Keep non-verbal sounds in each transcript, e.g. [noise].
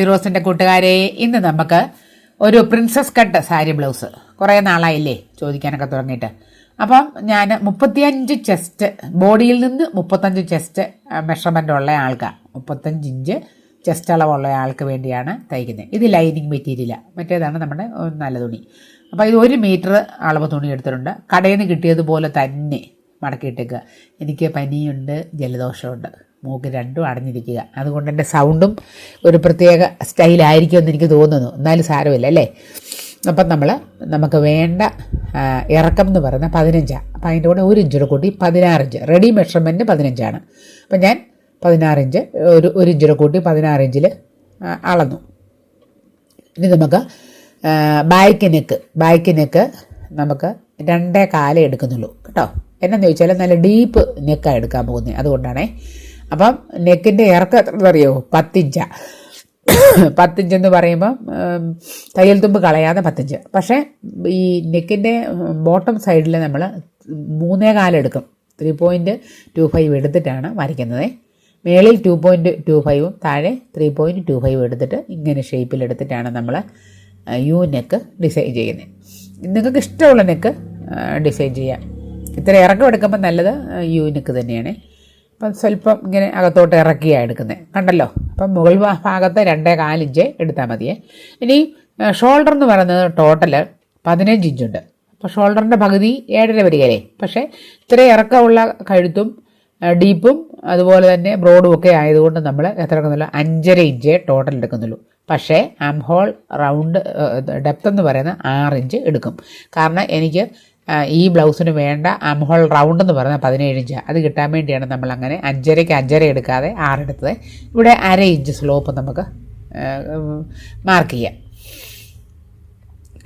ഷാലി റോസിന്റെ കൂട്ടുകാരെ ഇന്ന് നമുക്ക് ഒരു പ്രിൻസസ് കട്ട് സാരി ബ്ലൗസ് കുറേ നാളായില്ലേ ചോദിക്കാനൊക്കെ തുടങ്ങിയിട്ട്. അപ്പം ഞാൻ മുപ്പത്തിയഞ്ച് ചെസ്റ്റ് ബോഡിയിൽ നിന്ന് മുപ്പത്തഞ്ച് ചെസ്റ്റ് മെഷർമെന്റ് ഉള്ള ആൾക്കാണ് മുപ്പത്തഞ്ച് ഇഞ്ച് ചെസ്റ്റ് അളവുള്ള ആൾക്ക് വേണ്ടിയാണ് തയ്ക്കുന്നത്. ഇത് ലൈനിങ് മെറ്റീരിയലാണ് മറ്റേതാണ് നമ്മുടെ നല്ല തുണി. അപ്പോൾ ഇത് ഒരു മീറ്റർ അളവ് തുണി എടുത്തിട്ടുണ്ട്. കടയിൽ നിന്ന് കിട്ടിയതുപോലെ തന്നെ മടക്കിയിട്ടേക്കുക എനിക്ക് പനിയുണ്ട് ജലദോഷമുണ്ട്. മൂക്ക് രണ്ടും അടഞ്ഞിരിക്കുക. അതുകൊണ്ട് എന്റെ സൗണ്ടും ഒരു പ്രത്യേക സ്റ്റൈലായിരിക്കുമെന്ന് എനിക്ക് തോന്നുന്നു. എന്നാലും സാരമില്ല അല്ലേ? അപ്പം നമ്മൾ നമുക്ക് വേണ്ട ഇറക്കം എന്ന് പറയുന്നത് പതിനഞ്ചാണ് അപ്പം അതിന്റെ കൂടെ ഒരു ഇഞ്ചിയുടെ കൂട്ടി പതിനാറ് ഇഞ്ച്. Ready measurement പതിനഞ്ചാണ്. അപ്പം ഞാൻ പതിനാറ് ഇഞ്ച് ഒരു ഒരു ഇഞ്ചിയുടെ കൂട്ടി പതിനാറ് ഇഞ്ചിൽ അളന്നു. ഇനി നമുക്ക് ബാക്ക് നെക്ക് ബാക്ക് നെക്ക് നമുക്ക് രണ്ടേ കാലേ എടുക്കുന്നുള്ളൂ. കേട്ടോ? എന്നാന്ന് ചോദിച്ചാൽ നല്ല ഡീപ്പ് നെക്കാണ് എടുക്കാൻ പോകുന്നത്. അതുകൊണ്ടാണേ അപ്പം നെക്കിന്റെ ഇറക്കം എത്ര അറിയോ? പത്തിഞ്ച. പത്തിഞ്ച് എന്ന് പറയുമ്പം തയ്യൽ തുമ്പ് കളയാതെ പത്തിഞ്ച്. പക്ഷേ ഈ നെക്കിന്റെ ബോട്ടം സൈഡിൽ നമ്മൾ മൂന്നേ കാലെടുക്കും ത്രീ പോയിന്റ് ടു ഫൈവ് എടുത്തിട്ടാണ് വരയ്ക്കുന്നത്. മേളിൽ ടു പോയിന്റ് ടു ഫൈവും താഴെ ത്രീ പോയിന്റ് ടു ഫൈവ് എടുത്തിട്ട് ഇങ്ങനെ ഷേപ്പിൽ എടുത്തിട്ടാണ് നമ്മൾ യു നെക്ക് ഡിസൈൻ ചെയ്യുന്നത്. നിങ്ങൾക്ക് ഇഷ്ടമുള്ള നെക്ക് ഡിസൈൻ ചെയ്യാം. ഇത്ര ഇറക്കം എടുക്കുമ്പോൾ നല്ലത് യു നെക്ക് തന്നെയാണ്. അപ്പം സ്വല്പം ഇങ്ങനെ അകത്തോട്ട് ഇറക്കിയാണ് എടുക്കുന്നത്. കണ്ടല്ലോ? അപ്പം മുകൾ ഭാഗത്ത് രണ്ടേ കാലിഞ്ച് എടുത്താൽ മതിയേ. ഇനി ഷോൾഡർ എന്ന് പറയുന്നത് ടോട്ടൽ പതിനഞ്ച് ഇഞ്ചുണ്ട് അപ്പോൾ ഷോൾഡറിന്റെ പകുതി ഏഴര വരികയല്ലേ? പക്ഷേ ഇത്ര ഇറക്കമുള്ള കഴുത്തും ഡീപ്പും അതുപോലെ തന്നെ ബ്രോഡും ഒക്കെ ആയതുകൊണ്ട് നമ്മൾ എത്ര എടുക്കുന്നുള്ളൂ അഞ്ചര ഇഞ്ച് ടോട്ടൽ എടുക്കുന്നുള്ളൂ. പക്ഷേ ആം ഹോൾ റൗണ്ട് ഡെപ്ത് എന്ന് പറയുന്ന ആറ് ഇഞ്ച് എടുക്കും. കാരണം എനിക്ക് ഈ ബ്ലൗസിന് വേണ്ട അംഹോൾ റൗണ്ട് എന്ന് പറയുന്നത് പതിനേഴ് ഇഞ്ച്. അത് കിട്ടാൻ വേണ്ടിയാണ് നമ്മൾ അങ്ങനെ അഞ്ചരയ്ക്ക് അഞ്ചര എടുക്കാതെ ആറെടുത്തത്. ഇവിടെ അര ഇഞ്ച് സ്ലോപ്പ് നമുക്ക് മാർക്ക് ചെയ്യാം.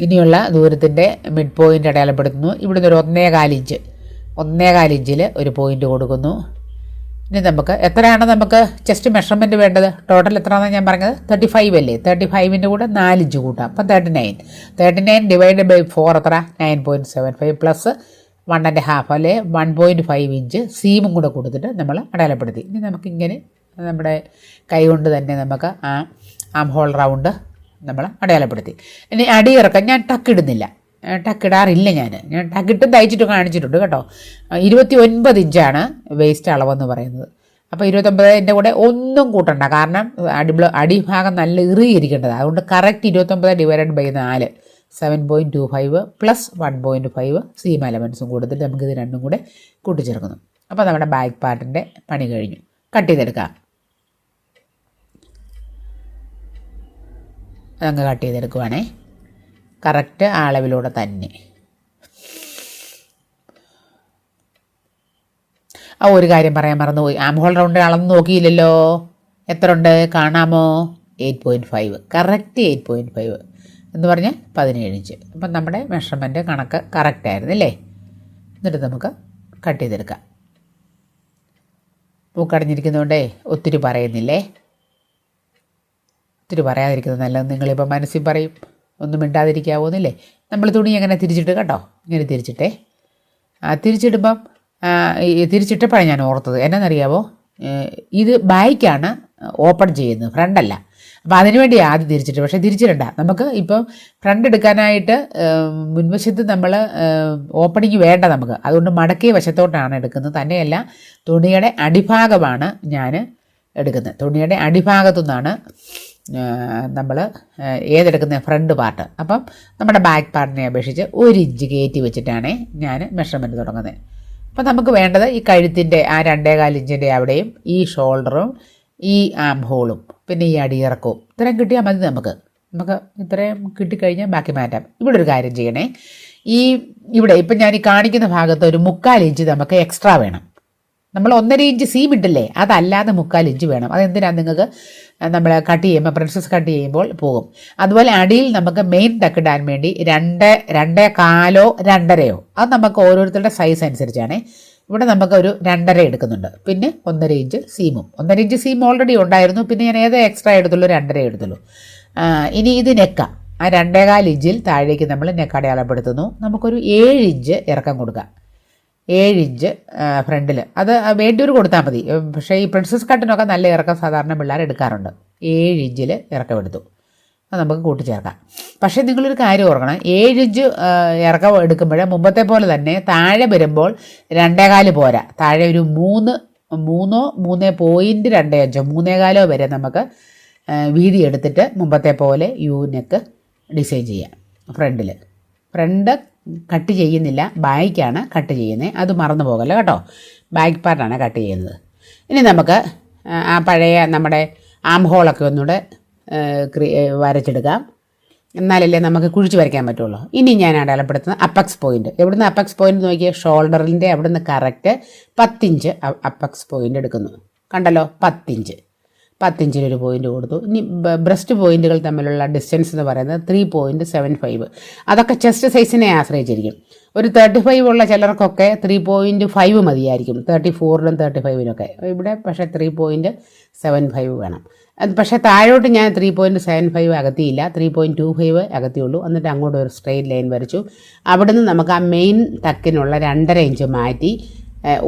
ഇനിയുള്ള ദൂരത്തിന്റെ മിഡ് പോയിന്റ് അടയാളപ്പെടുത്തുന്നു. ഇവിടുന്ന് ഒരു ഒന്നേകാലിഞ്ച് ഇഞ്ചിൽ ഒരു പോയിന്റ് കൊടുക്കുന്നു. ഇനി നമുക്ക് എത്രയാണ് നമുക്ക് ചെസ്റ്റ് മെഷർമെന്റ് വേണ്ടത്? ടോട്ടൽ എത്രയാണെന്ന് ഞാൻ പറഞ്ഞത്? തേർട്ടി ഫൈവ് അല്ലേ? തേർട്ടി ഫൈവിന്റെ കൂടെ നാല് ഇഞ്ച് കൂട്ടാം. അപ്പം thirty nine thirty nine divide by four എത്ര nine point seven five plus one and half അല്ലെ? വൺ പോയിന്റ് ഫൈവ് ഇഞ്ച് സീമും കൂടെ കൊടുത്തിട്ട് നമ്മൾ അടയാളപ്പെടുത്തി. ഇനി നമുക്കിങ്ങനെ നമ്മുടെ കൈ കൊണ്ട് തന്നെ നമുക്ക് ആ ആം ഹോൾ റൗണ്ട് നമ്മൾ അടയാളപ്പെടുത്തി. ഇനി അടിയിറക്കം ഞാൻ ടക്കിടുന്നില്ല ഏഹ് ടക്കിടാറില്ല ഞാൻ ഞാൻ ടക്കിട്ട് തയ്ച്ചിട്ട് കാണിച്ചിട്ടുണ്ട് കേട്ടോ. ഇരുപത്തി ഒൻപത് ഇഞ്ചാണ് വേസ്റ്റ് അളവെന്ന് പറയുന്നത്. അപ്പോൾ ഇരുപത്തൊമ്പതിന്റെ കൂടെ ഒന്നും കൂട്ടണ്ട. കാരണം അടി അടിഭാഗം നല്ല ഇറുകിയിരിക്കേണ്ടത്. അതുകൊണ്ട് കറക്റ്റ് ഇരുപത്തൊമ്പത് ഡിവൈഡഡ് ബൈ നാല്. Seven point two five plus one point five seam എലമെൻസും കൂടുതൽ നമുക്കിത് രണ്ടും കൂടെ കൂട്ടിച്ചേർക്കുന്നു. അപ്പോൾ നമ്മുടെ ബാക്ക് പാർട്ടിന്റെ പണി കഴിഞ്ഞു. കട്ട് ചെയ്തെടുക്കാം. അതങ്ങ് കട്ട് ചെയ്തെടുക്കുവാണേ. കറക്റ്റ് അളവിലൂടെ തന്നെ. ആ ഒരു കാര്യം പറയാൻ മറന്നുപോയി ആം ഹോൾ റൗണ്ട് അളന്ന് നോക്കിയില്ലല്ലോ. എത്ര ഉണ്ട്? കാണാമോ? Eight point five. Correct eight point five. എന്ന് പറഞ്ഞാൽ പതിനേഴ് ഇഞ്ച്. അപ്പം നമ്മുടെ മെഷർമെന്റ് കണക്ക് കറക്റ്റ് ആയിരുന്നു അല്ലേ എന്നിട്ട് നമുക്ക് കട്ട് ചെയ്തെടുക്കാം. മൂക്കടഞ്ഞിരിക്കുന്നതുകൊണ്ടേ ഒത്തിരി പറയുന്നില്ലേ? ഒത്തിരി പറയാതിരിക്കുന്നത് നല്ലത് നിങ്ങളിപ്പോൾ മനസ്സിൽ പറയും. ഒന്നും മിണ്ടാതിരിക്കാവോന്നില്ലേ നമ്മൾ തുണി അങ്ങനെ തിരിച്ചിട്ട് കേട്ടോ ഇങ്ങനെ തിരിച്ചിട്ടേ. ആ തിരിച്ചിടുമ്പം തിരിച്ചിട്ടപ്പോഴാണ് ഞാൻ ഓർത്തത്. എന്നാണെന്നറിയാവോ ഇത് ബായ്ക്കാണ് ഓപ്പൺ ചെയ്യുന്നത് ഫ്രണ്ടല്ല അപ്പോൾ അതിനുവേണ്ടി ആദ്യം തിരിച്ചിട്ട് പക്ഷേ തിരിച്ചിടണ്ട. നമുക്ക് ഇപ്പോൾ ഫ്രണ്ട് എടുക്കാനായിട്ട് മുൻവശത്ത് നമ്മൾ ഓപ്പണിങ് വേണ്ട നമുക്ക്. അതുകൊണ്ട് മടക്കിയ വശത്തോട്ടാണ് എടുക്കുന്നത്. തന്നെയല്ല തുണിയുടെ അടിഭാഗമാണ് ഞാൻ എടുക്കുന്നത്. തുണിയുടെ അടിഭാഗത്തു നിന്നാണ് നമ്മൾ ഏതെടുക്കുന്ന ഫ്രണ്ട് പാർട്ട് അപ്പം നമ്മുടെ ബാക്ക് പാർട്ടിനെ അപേക്ഷിച്ച് ഒരു ഇഞ്ച് കയറ്റി വെച്ചിട്ടാണ് ഞാൻ മെഷർമെന്റ് തുടങ്ങുന്നത്. അപ്പം നമുക്ക് വേണ്ടത് ഈ കഴുത്തിന്റെ ആ രണ്ടേകാൽ ഇഞ്ചിന്റെ അവിടെയും ഈ ഷോൾഡറും ഈ ആം ഹോളും പിന്നെ ഈ അടിയിറക്കവും ഇത്രയും കിട്ടിയാൽ മതി നമുക്ക്. നമുക്ക് ഇത്രയും കിട്ടിക്കഴിഞ്ഞാൽ ബാക്കി മാറ്റാം. ഇവിടെ ഒരു കാര്യം ചെയ്യണേ. ഈ ഇവിടെ ഇപ്പം ഞാൻ ഈ കാണിക്കുന്ന ഭാഗത്ത് ഒരു മുക്കാൽ ഇഞ്ച് നമുക്ക് എക്സ്ട്രാ വേണം. നമ്മൾ ഒന്നര ഇഞ്ച് സീം ഇട്ടില്ലേ? അതല്ലാതെ മുക്കാൽ ഇഞ്ച് വേണം. അതെന്തിനാണ് നിങ്ങൾക്ക് നമ്മൾ കട്ട് ചെയ്യുമ്പോൾ പ്രിൻസസ് കട്ട് ചെയ്യുമ്പോൾ പോകും. അതുപോലെ അടിയിൽ നമുക്ക് മെയിൻ ടക്കിടാൻ വേണ്ടി രണ്ട് രണ്ടേ കാലോ രണ്ടരയോ? അത് നമുക്ക് ഓരോരുത്തരുടെ സൈസ് അനുസരിച്ചാണ്. ഇവിടെ നമുക്ക് ഒരു രണ്ടര എടുക്കുന്നുണ്ട്. പിന്നെ ഒന്നര ഇഞ്ച് സീമും ഒന്നര ഇഞ്ച് സീം ഓൾറെഡി ഉണ്ടായിരുന്നു. പിന്നെ ഞാൻ ഏതോ എക്സ്ട്രാ എടുത്തുള്ളൂ രണ്ടര എടുത്തുള്ളൂ. ഇനി ഇത് നെക്ക. ആ രണ്ടേകാൽ ഇഞ്ചിൽ താഴേക്ക് നമ്മൾ നെക്ക് അടയാളപ്പെടുത്തുന്നു. നമുക്കൊരു ഏഴ് ഇഞ്ച് ഇറക്കം കൊടുക്കാം. ഏഴ് ഇഞ്ച് ഫ്രണ്ടിൽ അത് വേണ്ടിയൊരു കൊടുത്താൽ മതി. പക്ഷേ ഈ പ്രിൻസസ് കട്ടിനൊക്കെ നല്ല ഇറക്കം സാധാരണ പിള്ളേർ എടുക്കാറുണ്ട്. ഏഴ് ഇഞ്ചിൽ ഇറക്കമെടുത്തു അത് നമുക്ക് കൂട്ടിച്ചേർക്കാം. പക്ഷേ നിങ്ങളൊരു കാര്യം ഓർക്കണം. ഏഴ് ഇഞ്ച് ഇറക്കം എടുക്കുമ്പോൾ മുമ്പത്തെ പോലെ തന്നെ താഴെ വരുമ്പോൾ രണ്ടേകാൽ പോരാ. താഴെ ഒരു മൂന്ന് മൂന്നോ മൂന്നേ പോയിന്റ് രണ്ടേ അഞ്ചോ മൂന്നേകാലോ വരെ നമുക്ക് വീതി എടുത്തിട്ട് മുമ്പത്തെ പോലെ യു നെക്ക് ഡിസൈൻ ചെയ്യാം. ഫ്രണ്ടിൽ ഫ്രണ്ട് കട്ട് ചെയ്യുന്നില്ല. ബായ്ക്കാണ് കട്ട് ചെയ്യുന്നത് അത് മറന്നു പോകല്ല കേട്ടോ? ബാക്ക് പാർട്ടാണ് കട്ട് ചെയ്യുന്നത്. ഇനി നമുക്ക് ആ, പഴയ നമ്മുടെ ആം ഹോളൊക്കെ ഒന്നുകൂടെ വരച്ചെടുക്കാം. എന്നാലല്ലേ നമുക്ക് കുഴിച്ച് വരയ്ക്കാൻ പറ്റുള്ളൂ. ഇനി ഞാൻ അടയാളപ്പെടുത്തുന്ന അപ്പക്സ് പോയിന്റ്. എവിടുന്ന് അപ്പക്സ് പോയിന്റ് നോക്കിയാൽ ഷോൾഡറിന്റെ അവിടുന്ന് കറക്റ്റ് പത്തിഞ്ച് അപ്പക്സ് പോയിന്റ് എടുക്കുന്നു. കണ്ടല്ലോ? പത്തിഞ്ച്. പത്തിഞ്ചിനൊരു പോയിന്റ് കൊടുത്തു. ഇനി ബ്രസ്റ്റ് പോയിന്റുകൾ തമ്മിലുള്ള ഡിസ്റ്റൻസ് എന്ന് പറയുന്നത് ത്രീ പോയിന്റ് സെവൻ ഫൈവ് അതൊക്കെ ചെസ്റ്റ് സൈസിനെ ആശ്രയിച്ചിരിക്കും. ഒരു തേർട്ടി ഫൈവ് ഉള്ള ചിലർക്കൊക്കെ ത്രീ പോയിന്റ് ഫൈവ് മതിയായിരിക്കും. തേർട്ടി ഫോറിലും തേർട്ടി ഫൈവിനൊക്കെ ഇവിടെ പക്ഷേ ത്രീ പോയിന്റ് സെവൻ ഫൈവ് വേണം. പക്ഷേ താഴോട്ട് ഞാൻ ത്രീ പോയിന്റ് സെവൻ ഫൈവ് അകത്തിയില്ല. ത്രീ പോയിന്റ് ടു ഫൈവ് അകത്തിയുള്ളൂ എന്നിട്ട് അങ്ങോട്ട് ഒരു സ്ട്രെയിറ്റ് ലൈൻ വരച്ചു. അവിടുന്ന് നമുക്ക് ആ മെയിൻ തക്കിനുള്ള രണ്ടര ഇഞ്ച് മാറ്റി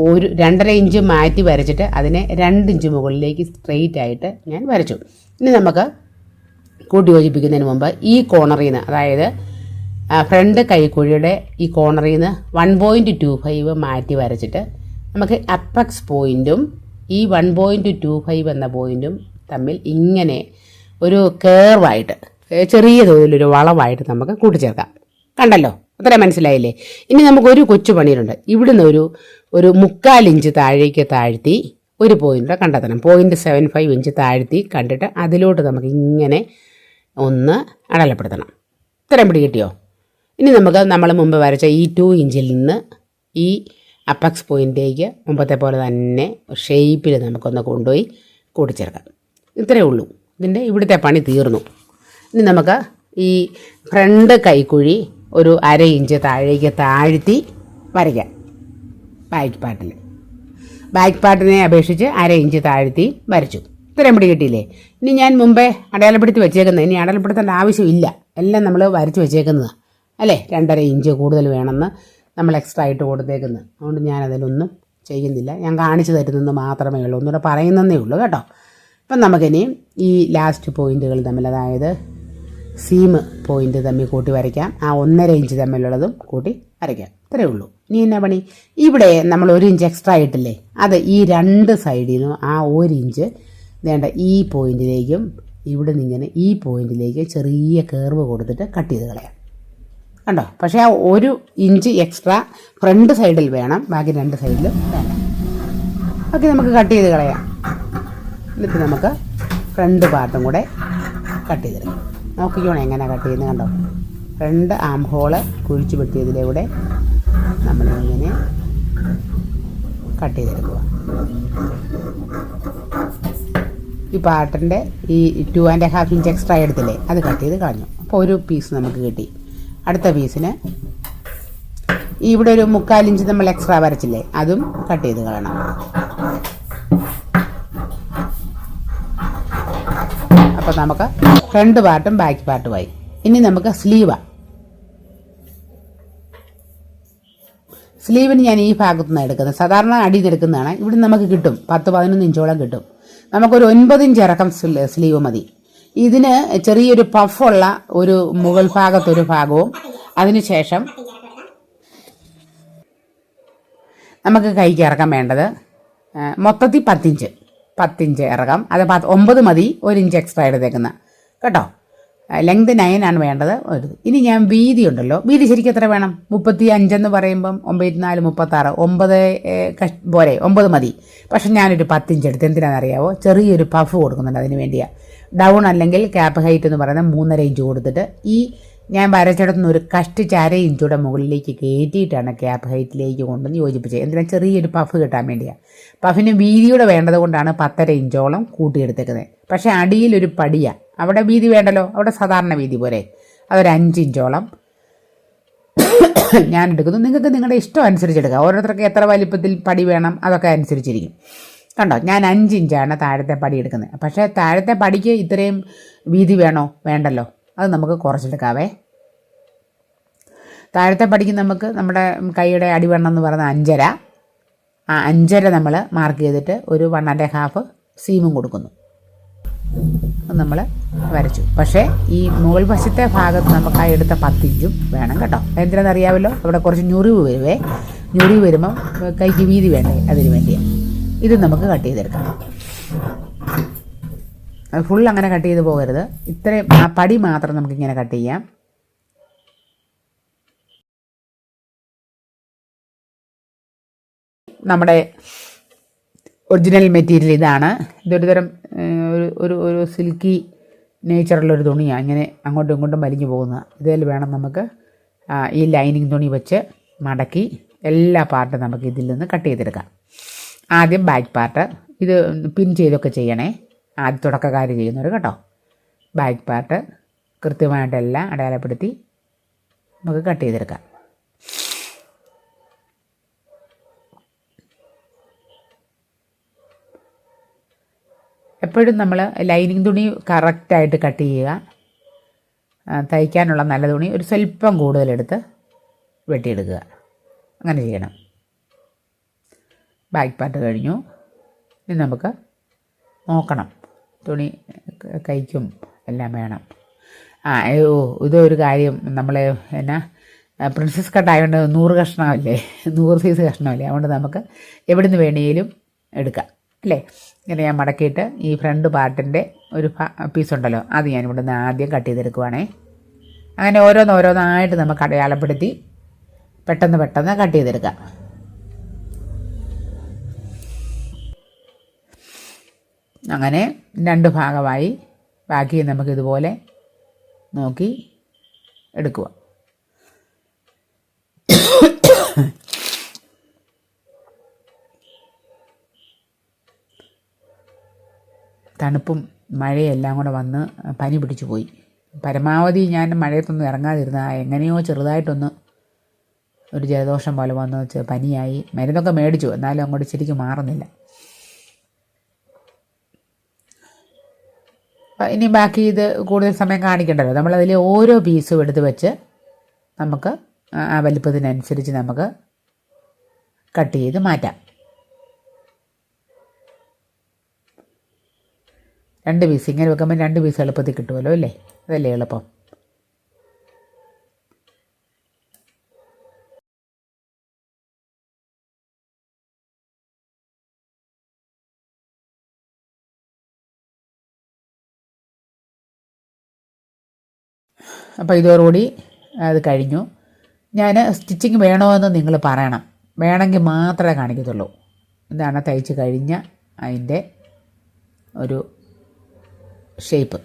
ഒരു രണ്ടര ഇഞ്ച് മാറ്റി വരച്ചിട്ട് അതിനെ രണ്ട് ഇഞ്ച് മുകളിലേക്ക് സ്ട്രെയിറ്റ് ആയിട്ട് ഞാൻ വരച്ചു. ഇനി നമുക്ക് കൂട്ടി യോജിപ്പിക്കുന്നതിന് മുമ്പ് ഈ കോണറിൽ നിന്ന് അതായത് ഫ്രണ്ട് കൈക്കുഴിയുടെ ഈ കോണറിൽ നിന്ന് വൺ പോയിന്റ് ടു ഫൈവ് മാറ്റി വരച്ചിട്ട് നമുക്ക് അപ്പക്സ് പോയിന്റും ഈ വൺ പോയിന്റ് ടു ഫൈവ് എന്ന പോയിന്റും തമ്മിൽ ഇങ്ങനെ ഒരു കേർവായിട്ട് ചെറിയ തോതിലൊരു വളവായിട്ട് നമുക്ക് കൂട്ടിച്ചേർക്കാം. കണ്ടല്ലോ? അത്ര മനസ്സിലായില്ലേ? ഇനി നമുക്ക് ഒരു കൊച്ചു പണിയിലുണ്ട്. ഇവിടുന്ന് ഒരു ഒരു മുക്കാൽ ഇഞ്ച് താഴേക്ക് താഴ്ത്തി ഒരു പോയിന്റ് കണ്ടെത്തണം. പോയിന്റ് സെവൻ ഫൈവ് ഇഞ്ച് താഴ്ത്തി കണ്ടിട്ട് അതിലോട്ട് നമുക്ക് ഇങ്ങനെ ഒന്ന് അടലപ്പെടുത്തണം. ഇത്രയും പിടി കിട്ടിയോ? ഇനി നമുക്ക് നമ്മൾ മുമ്പ് വരച്ച ഈ ടു ഇഞ്ചിൽ നിന്ന് ഈ അപ്പക്സ് പോയിന്റേക്ക് മുമ്പത്തെ പോലെ തന്നെ ഷേപ്പിൽ നമുക്കൊന്ന് കൊണ്ടുപോയി കൂട്ടിച്ചേർക്കാം. ഇത്രയേ ഉള്ളൂ. ഇതിന്റെ ഇവിടുത്തെ പണി തീർന്നു. ഇനി നമുക്ക് ഈ ഫ്രണ്ട് കൈക്കുഴി ഒരു അര ഇഞ്ച് താഴേക്ക് താഴ്ത്തി വരയ്ക്കാം ബാക്ക് പാർട്ടിൽ ബാക്ക് പാർട്ടിനെ അപേക്ഷിച്ച് അര ഇഞ്ച് താഴ്ത്തി വരച്ചു. ഇത്രയും പിടി കിട്ടിയില്ലേ? ഇനി ഞാൻ മുമ്പേ അടയാളപ്പെടുത്തി വെച്ചേക്കുന്നത്. ഇനി അടയാളപ്പെടുത്തേണ്ട ആവശ്യമില്ല. എല്ലാം നമ്മൾ വരച്ച് വെച്ചേക്കുന്നത്. അല്ലേ? രണ്ടര ഇഞ്ച് കൂടുതൽ വേണമെന്ന് നമ്മൾ എക്സ്ട്രാ ആയിട്ട് കൊടുത്തേക്കുന്നത് അതുകൊണ്ട് ഞാൻ അതിലൊന്നും ചെയ്യുന്നില്ല. ഞാൻ കാണിച്ചു തരുന്നത് മാത്രമേ ഉള്ളൂ. ഒന്നുകൂടെ പറയുന്നതേ ഉള്ളൂ കേട്ടോ. അപ്പം നമുക്കിനി ഈ ലാസ്റ്റ് പോയിന്റുകൾ തമ്മിൽ അതായത് സീം പോയിന്റ് തമ്മിൽ കൂട്ടി വരയ്ക്കാം. ആ ഒന്നര ഇഞ്ച് തമ്മിലുള്ളതും കൂട്ടി വരയ്ക്കാം. ഇത്രയേ ഉള്ളൂ. ഇനി എന്നാ പണി? ഇവിടെ നമ്മൾ ഒരു ഇഞ്ച് എക്സ്ട്രാ ആയിട്ടില്ലേ? അത് ഈ രണ്ട് സൈഡിൽ നിന്നും ആ ഒരു ഇഞ്ച് വേണ്ട ഈ പോയിന്റിലേക്കും ഇവിടെ നിന്ന് ഇങ്ങനെ ഈ പോയിന്റിലേക്ക് ചെറിയ കേർവ് കൊടുത്തിട്ട് കട്ട് ചെയ്ത് കളയാം. കണ്ടോ? പക്ഷേ ആ ഒരു ഇഞ്ച് എക്സ്ട്രാ ഫ്രണ്ട് സൈഡിൽ വേണം ബാക്കി രണ്ട് സൈഡിലും വേണം ഓക്കെ നമുക്ക് കട്ട് ചെയ്ത് കളയാം. എന്നിട്ട് നമുക്ക് ഫ്രണ്ട് പാർട്ടും കൂടെ കട്ട് ചെയ്തെടുക്കാം നോക്കിക്കോണം എങ്ങനെ കട്ട് ചെയ്യുന്നത് കണ്ടോ? രണ്ട് ആം ഹോൾ കുഴിച്ചു വെട്ടിയതിലൂടെ നമ്മളിങ്ങനെ കട്ട് ചെയ്തെടുക്കുക. ഈ പാട്ടിന്റെ ഈ two and half inch extra എടുത്തില്ലേ അത് കട്ട് ചെയ്ത് കളഞ്ഞു. അപ്പോൾ ഒരു പീസ് നമുക്ക് കിട്ടി. അടുത്ത പീസിന് ഇവിടെ ഒരു മുക്കാലിഞ്ച് നമ്മൾ എക്സ്ട്രാ വരച്ചില്ലേ അതും കട്ട് ചെയ്ത് കളയണം. അപ്പോൾ നമുക്ക് ഫ്രണ്ട് പാർട്ടും ബാക്ക് പാർട്ടുമായി ഇനി നമുക്ക് സ്ലീവാണ് സ്ലീവിന് ഞാൻ ഈ ഭാഗത്തു നിന്ന് എടുക്കുന്നത്. സാധാരണ അടിയിൽ നിന്ന് എടുക്കുന്നതാണ്. ഇവിടെ നമുക്ക് കിട്ടും. പത്ത് പതിനൊന്ന് ഇഞ്ചോളം കിട്ടും. നമുക്കൊരു ഒൻപത് ഇഞ്ച് ഇറക്കം സ്ലീ- സ്ലീവ് മതി. ഇതിന് ചെറിയൊരു പഫുള്ള ഒരു മുകൾ ഭാഗത്തൊരു ഭാഗവും അതിനുശേഷം നമുക്ക് കൈക്ക് ഇറക്കം വേണ്ടത് മൊത്തത്തിൽ പത്തിഞ്ച്. പത്തിഞ്ച് ഇറക്കം. അത് പത്ത് ഒമ്പത് മതി. ഒരു ഇഞ്ച് എക്സ്ട്രാ എടുത്തേക്കുന്ന. കേട്ടോ? ലെങ്ത് നയനാണ് വേണ്ടത്. ഒരു ഇനി ഞാൻ വീതി ഉണ്ടല്ലോ. വീതി ശരിക്കും എത്ര വേണം? മുപ്പത്തി അഞ്ചെന്ന് പറയുമ്പം ഒമ്പത് നാല് മുപ്പത്താറ്. ഒമ്പത് കഷ്- പോരെ ഒമ്പത് മതി. പക്ഷെ ഞാനൊരു പത്തിഞ്ച് എടുത്ത് എന്തിനാണെന്നറിയാവോ? ചെറിയൊരു പഫ് കൊടുക്കുന്നുണ്ട് അതിന് വേണ്ടിയാണ് ഡൗൺ അല്ലെങ്കിൽ ക്യാപ് ഹൈറ്റ് എന്ന് പറയുന്നത് മൂന്നര ഇഞ്ച് കൊടുത്തിട്ട് ഈ ഞാൻ വരച്ചിടത്തുനിന്ന് ഒരു കഷ്ടിച്ച് അര ഇഞ്ചൂടെ മുകളിലേക്ക് കയറ്റിയിട്ടാണ് ക്യാപ് ഹൈറ്റിലേക്ക് കൊണ്ടുവന്ന് യോജിപ്പിച്ചത്. എന്തിനാ? ചെറിയൊരു പഫ് കിട്ടാൻ വേണ്ടിയാണ് പഫിന് വീതിയുടെ വേണ്ടത് കൊണ്ടാണ് പത്തര ഇഞ്ചോളം കൂട്ടിയെടുത്തേക്കുന്നത്. പക്ഷേ അടിയിലൊരു പടിയാണ് അവിടെ വീതി വേണ്ടല്ലോ? അവിടെ സാധാരണ വീതി പോരെ? അതൊരു അഞ്ചിഞ്ചോളം. [coughs] ഞാൻ എടുക്കുന്നു. നിങ്ങൾക്ക് നിങ്ങളുടെ ഇഷ്ടം അനുസരിച്ച് ഓരോരുത്തർക്ക് എത്ര വലിപ്പത്തിൽ പടി വേണം അതൊക്കെ അനുസരിച്ചിരിക്കും. കണ്ടോ? ഞാൻ അഞ്ച് ഇഞ്ചാണ് താഴത്തെ പടി എടുക്കുന്നത്. പക്ഷേ താഴത്തെ പടിക്ക് ഇത്രയും വീതി വേണോ? വേണ്ടല്ലോ. അത് നമുക്ക് കുറച്ചെടുക്കാവേ താഴത്തെ പടിക്ക് നമുക്ക് നമ്മുടെ കൈയുടെ അടിവണ്ണം എന്ന് പറയുന്ന അഞ്ചര. ആ അഞ്ചര നമ്മൾ മാർക്ക് ചെയ്തിട്ട് ഒരു വൺ ആൻഡ് ഹാഫ് സീമും കൊടുക്കുന്നു. നമ്മൾ വരച്ചു. പക്ഷേ ഈ മുകൾ വശത്തെ ഭാഗത്ത് നമുക്ക് ആ എടുത്ത പത്തിഞ്ചും വേണം കേട്ടോ. എന്തിനാണെന്ന് അറിയാമല്ലോ? അവിടെ കുറച്ച് ഞുറിവ് വരുവേ. ഞുറിവ് വരുമ്പം കൈക്ക് വീതി വേണ്ടേ? അതിന് വേണ്ടിയാണ് ഇത് നമുക്ക് കട്ട് ചെയ്തെടുക്കാം. അത് ഫുൾ അങ്ങനെ കട്ട് ചെയ്ത് പോകരുത്. ഇത്രയും ആ പടി മാത്രം നമുക്കിങ്ങനെ കട്ട് ചെയ്യാം. നമ്മുടെ ഒറിജിനൽ മെറ്റീരിയൽ ഇതാണ്. ഇതൊരു തരം ഒരു ഒരു ഒരു സിൽക്കി നേച്ചറുള്ളൊരു തുണിയാണ് ഇങ്ങനെ അങ്ങോട്ടും ഇങ്ങോട്ടും വലിഞ്ഞു പോകുന്ന ഇതിൽ വേണം നമുക്ക് ഈ ലൈനിങ് തുണി വെച്ച് മടക്കി എല്ലാ പാർട്ടും നമുക്ക് ഇതിൽ നിന്ന് കട്ട് ചെയ്തെടുക്കാം. ആദ്യം ബാക്ക് പാർട്ട് ഇത് പിൻ ചെയ്തൊക്കെ ചെയ്യണേ. ആദ്യം തുടക്കക്കാർ ചെയ്യുന്നവർ കേട്ടോ. ബാക്ക് പാർട്ട് കൃത്യമായിട്ടെല്ലാം അടയാളപ്പെടുത്തി നമുക്ക് കട്ട് ചെയ്തെടുക്കാം. എപ്പോഴും നമ്മൾ ലൈനിങ് തുണി കറക്റ്റായിട്ട് കട്ട് ചെയ്യുക. തയ്ക്കാനുള്ള നല്ല തുണി ഒരു സ്വല്പം കൂടുതലെടുത്ത് വെട്ടിയെടുക്കുക. അങ്ങനെ ചെയ്യണം. ബാക്ക് പാർട്ട് കഴിഞ്ഞു. ഇനി നമുക്ക് നോക്കണം. തുണി കൈക്കും എല്ലാം വേണം. ആ ഓ ഇതൊരു കാര്യം നമ്മൾ എന്നാ പ്രിൻസസ് കട്ട് ആയതുകൊണ്ട് നൂറ് കഷ്ണമല്ലേ? നൂറ് സൈസ് കഷ്ണമല്ലേ? അതുകൊണ്ട് നമുക്ക് എവിടെ നിന്ന് വേണമെങ്കിലും എടുക്കാം. അല്ലേ? ഇങ്ങനെ ഞാൻ മടക്കിയിട്ട് ഈ ഫ്രണ്ട് പാർട്ടിന്റെ ഒരു പീസ് ഉണ്ടല്ലോ. അത് ഞാൻ ഇവിടുന്ന് ആദ്യം കട്ട് ചെയ്തെടുക്കുവാണേ. അങ്ങനെ ഓരോന്നോരോന്നായിട്ട് നമുക്ക് അടയാളപ്പെടുത്തി പെട്ടെന്ന് പെട്ടെന്ന് കട്ട് ചെയ്തെടുക്കാം. അങ്ങനെ രണ്ട് ഭാഗമായി. ബാക്കി നമുക്ക് ഇതുപോലെ നോക്കി എടുക്കുക തണുപ്പും മഴയെല്ലാം കൂടെ വന്ന് പനി പിടിച്ചു പോയി. പരമാവധി ഞാൻ മഴയത്തൊന്നും ഇറങ്ങാതിരുന്ന എങ്ങനെയോ ചെറുതായിട്ടൊന്ന് ഒരു ജലദോഷം പോലെ വന്ന് പനിയായി. മരുന്നൊക്കെ മേടിച്ചു. എന്നാലും അങ്ങോട്ട് ശരിക്കും മാറുന്നില്ല. ഇനി ബാക്കി ഇത് കൂടുതൽ സമയം കാണിക്കണ്ടല്ലോ. നമ്മളതിൽ ഓരോ പീസും എടുത്ത് വെച്ച് നമുക്ക് ആ വലിപ്പത്തിനനുസരിച്ച് നമുക്ക് കട്ട് ചെയ്ത് മാറ്റാം. രണ്ട് പീസ് ഇങ്ങനെ വെക്കുമ്പോൾ രണ്ട് പീസ് എളുപ്പത്തിൽ കിട്ടുമല്ലോ അല്ലേ? അതല്ലേ എളുപ്പം. അപ്പോൾ ഇതോടുകൂടി അത് കഴിഞ്ഞു. ഞാൻ സ്റ്റിച്ചിങ് വേണമെന്ന് നിങ്ങൾ പറയണം. വേണമെങ്കിൽ മാത്രമേ കാണിക്കത്തുള്ളൂ. ഇതാണ് തയ്ച്ച് കഴിഞ്ഞ അതിന്റെ ഒരു ഷേപ്പ്